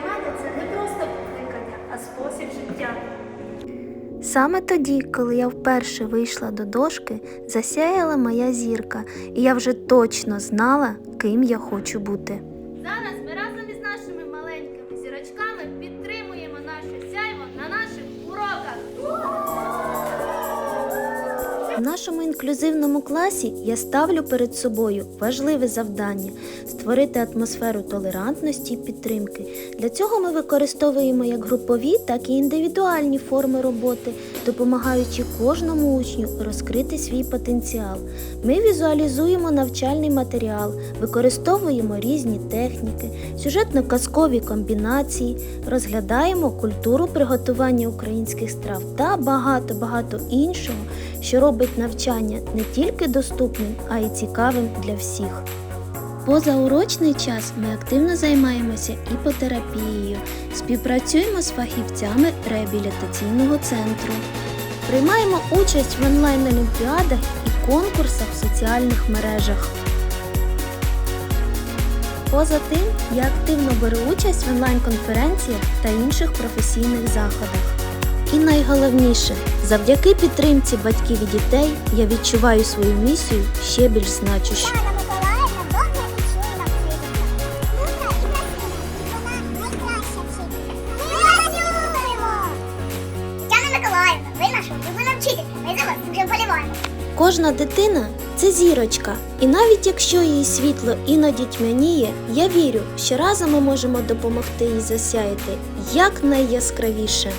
мене це не просто покликання, а спосіб життя. Саме тоді, коли я вперше вийшла до дошки, засяяла моя зірка, і я вже точно знала, ким я хочу бути. Зараз ми разом із нашими маленькими зірочками підтримуємо В нашому інклюзивному класі я ставлю перед собою важливе завдання створити атмосферу толерантності і підтримки. Для цього ми використовуємо як групові, так і індивідуальні форми роботи, допомагаючи кожному учню розкрити свій потенціал. Ми візуалізуємо навчальний матеріал, використовуємо різні техніки, сюжетно-казкові комбінації, розглядаємо культуру приготування українських страв та багато-багато іншого, що робить навчання не тільки доступним, а й цікавим для всіх. Позаурочний час ми активно займаємося іпотерапією, співпрацюємо з фахівцями реабілітаційного центру, приймаємо участь в онлайн-олімпіадах і конкурсах в соціальних мережах. Поза тим, я активно беру участь в онлайн-конференціях та інших професійних заходах. І найголовніше, завдяки підтримці батьків і дітей я відчуваю свою місію ще більш вболіваємо. Кожна дитина це зірочка, і навіть якщо її світло іноді тьмяніє, я вірю, що разом ми можемо допомогти їй засяяти якнайяскравіше.